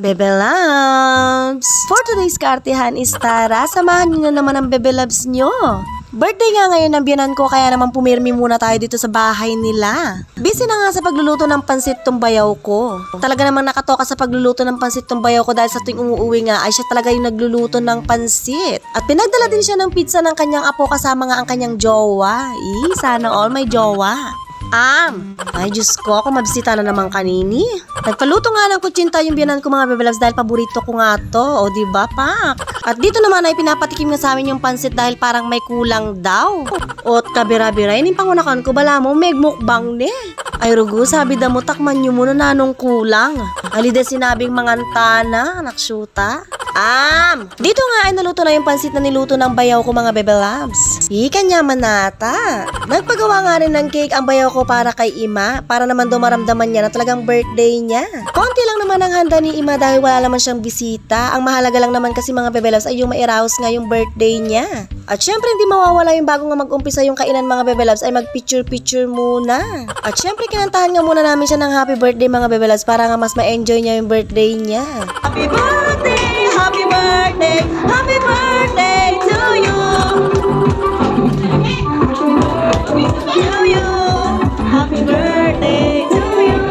Bebe Loves! For today's kartihan is Tara, samahan niyo na naman ang Bebe Loves nyo. Birthday nga ngayon ng biyanan ko kaya naman pumirmi muna tayo dito sa bahay nila. Busy na nga sa pagluluto ng pansit tong bayaw ko. Talaga namang nakatoka sa pagluluto ng pansit tong bayaw ko dahil sa tuwing umuuwi nga ay siya talaga yung nagluluto ng pansit. At pinagdala din siya ng pizza ng kanyang apo kasama nga ang kanyang jowa. Eh, sana all may jowa. Am! Ay, Diyos ko, ako mabisita na naman kanini. Nagpaluto nga ng kutsinta yung biyanan ko mga bebelabs dahil paborito ko nga to. O, di ba, pak? At dito naman ay pinapatikim nga sa amin yung pansit dahil parang may kulang daw. O, kabira-bira, ining pangunakan ko, bala mo, may mukbang ne. Ay, rugo, sabi da mo, takman nyo muna na nung kulang. Alide sinabing mangantana, naksyuta. Am! Dito nga ay naluto na yung pansit na niluto ng bayaw ko mga bebe labs. Ika niya manata. Nagpagawa nga rin ng cake ang bayaw ko para kay Ima para naman daw maramdaman niya na talagang birthday niya. Konti lang naman ang handa ni Ima dahil wala naman siyang bisita. Ang mahalaga lang naman kasi mga bebe labs ay yung mairaos nga yung birthday niya. At syempre hindi mawawala yung bago nga mag-umpisa yung kainan mga bebe labs ay mag-picture-picture muna. At syempre kinantahan nga muna namin siya ng happy birthday mga bebe labs para nga mas ma-enjoy niya yung birthday niya. Happy birthday! Happy birthday! Happy birthday to you! To you! Happy birthday to you!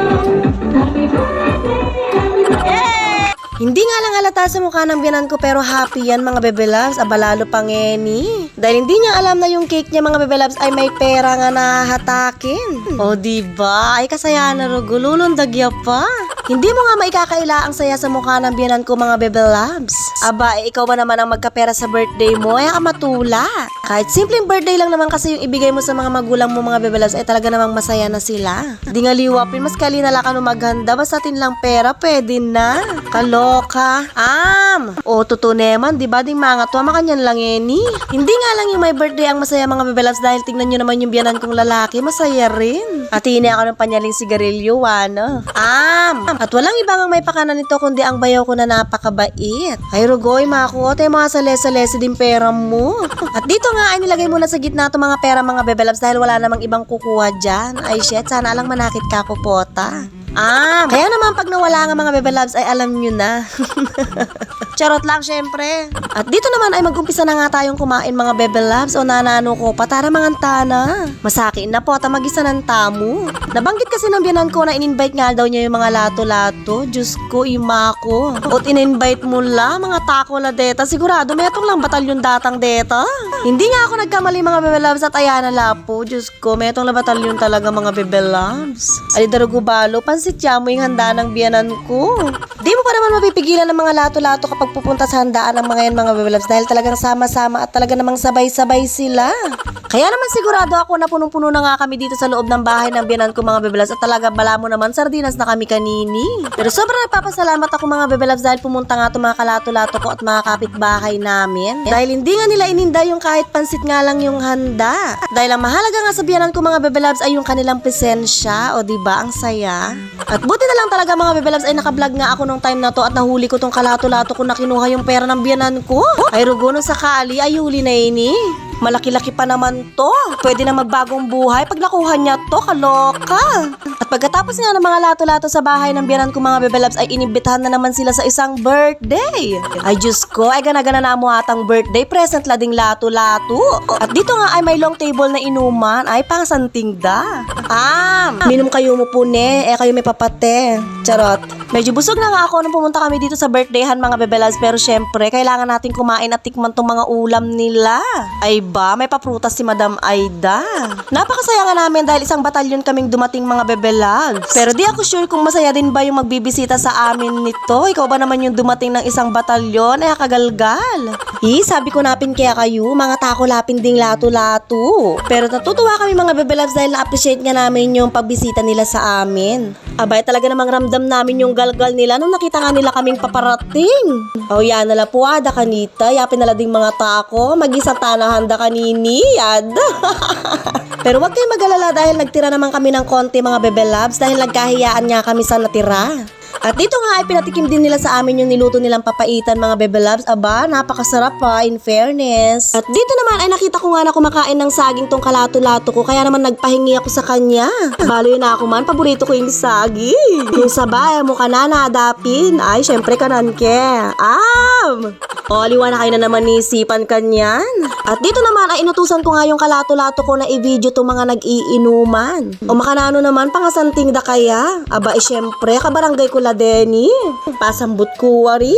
Yay! Hindi nga lang halata sa mukha ng biyanan ko pero happy yan mga bebe loves. Abalalo pangeni. Dahil hindi niya alam na yung cake niya mga bebe loves ay may pera nga nahatakin. O diba? Ay kasaya na rugo. Lulundagya pa. Hindi mo nga maikakaila ang saya sa mukha ng biyanan ko mga bebe loves. Aba, eh, ikaw ba naman ang magkapera sa birthday mo? Ay ka matula. Kahit simpleng birthday lang naman kasi yung ibigay mo sa mga magulang mo mga bebe loves ay talaga namang masaya na sila. Di nga liwapin, mas kalina lang ka maghanda. Basta tin lang pera, pwede na. Kaloka. Am! O, totoo naman, di ba? Ding mga tuwa, makanyan lang eni. Hindi nga lang yung may birthday ang masaya mga bebe loves dahil tingnan nyo naman yung biyanan kong lalaki, masaya rin. At hini ako ng panyaling sigarilyo, wano. Am! At walang ibang may pakanan nito kundi ang bayaw ko na napakabait. Ay, Rugoy, makuha tayo mga sales-sales din pera mo. At dito nga ay nilagay muna sa gitna to mga pera mga bebe loves dahil wala namang ibang kukuha dyan. Ay, shit, sana lang manakit ka kupota. Ah, kaya naman nawala nga mga bebe loves ay alam nyo na. Charot lang syempre. At dito naman ay mag-umpisa na nga tayong kumain mga bebe loves o nanano ko patara mga tana. Masakin na po at magisa ng tamo. Nabanggit kasi ng biyanan ko na in-invite nga daw niya yung mga lato-lato. Diyos ko, ima ko. At in-invite mo la mga tako la deta. Sigurado may atong lang batalyon datang deta. Hindi nga ako nagkamali mga bebe loves at ayan na lapo. Diyos ko, may atong la batalyon talaga mga bebe loves. Alidarugo balo, pansitya mo yung handa ng biyanan ko. Di mo pa naman mapipigilan ng mga lato-lato kapag pupunta sa handaan ng mga yan mga bebe loves dahil talagang sama-sama at talaga namang sabay-sabay sila. Kaya naman sigurado ako na punong-puno na nga kami dito sa loob ng bahay ng biyanan ko mga bebe loves at talaga bala mo naman sardinas na kami kanini. Pero sobrang nagpapasalamat ako mga bebe loves dahil pumunta nga itong mga kalato-lato ko at mga kapitbahay namin. Dahil hindi nga nila ininda yung kahit pansit nga lang yung handa. Dahil ang mahalaga nga sa biyanan ko mga bebe loves ay yung kanilang presensya o di ba ang saya. At buti na lang talaga mga bebe loves ay nakablog nga ako nung time na to at nahuli ko tong kalato-lato ko na kinuha yung pera ng biyanan ko. Ay rugo nung sakali ay huli na ini. Malaki-laki pa naman to. Pwede na magbagong buhay pag nakuha niya to, kaloka. At pagkatapos nga ng mga lato-lato sa bahay ng biyanan ko mga bebelabs ay inibitahan na naman sila sa isang birthday. Ay Diyos ko, ay gana-gana na mo atang birthday present lading lato-lato. At dito nga ay may long table na inuman ay pang santing da. Ah, minom kayo mo po ne, eh kayo may papate. Charot. Medyo busog na nga ako nung pumunta kami dito sa birthdayhan mga bebelabs pero syempre kailangan natin kumain at tikman tong mga ulam nila. Ay ba, may paprutas si Madam Aida. Napakasaya nga namin dahil isang batalyon kaming dumating mga bebelags. Pero di ako sure kung masaya din ba yung magbibisita sa amin nito. Ikaw ba naman yung dumating ng isang batalyon? Ay, kagalgal. Eh, sabi ko napin kaya kayo, mga tako lapin ding lato-lato. Pero natutuwa kami mga bebelags dahil na-appreciate nga namin yung pagbisita nila sa amin. Abay, talaga namang ramdam namin yung galgal nila nung nakita nga nila kaming paparating. O yan, nala po ada kanita, yapin nala ding mga tako, mag-isang tanahan da kanini, yad. Pero wag kayong mag-alala dahil nagtira naman kami ng konti mga bebe labs dahil nagkahiyaan nga kami sa natira. At dito nga ay pinatikim din nila sa amin yung niluto nilang papaitan mga bebe loves. Aba, napakasarap pa in fairness. At dito naman ay nakita ko nga na kumakain ng saging tong kalato-lato ko kaya naman nagpahingi ako sa kanya. Balo yun na ako man, paborito ko yung saging. Yung sabay, mukha na nadapin. Ay, syempre kanan ke. Am! O, liwa na kayo na naman ni Sipan kanyan. At dito naman ay inutusan ko nga yung kalato-lato ko na i-video to mga nag-iinuman. O makanano naman, pangasanting da kaya. Aba, eh syempre, kabarangay ko la Denny. Pasambot ko wari.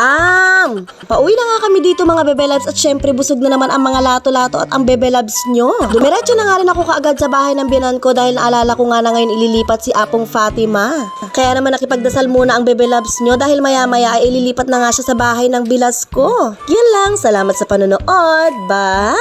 Am! Pauwi na nga kami dito mga bebe loves at syempre busog na naman ang mga lato-lato at ang bebe loves nyo. Dumiretso na nga rin ako kaagad sa bahay ng binan ko dahil naalala ko nga na ngayon ililipat si Apong Fatima. Kaya naman nakipagdasal muna ang bebe loves nyo dahil maya-maya ay ililipat na nga siya sa bahay ng bilas ko. Yun lang, salamat sa panonood. Bye!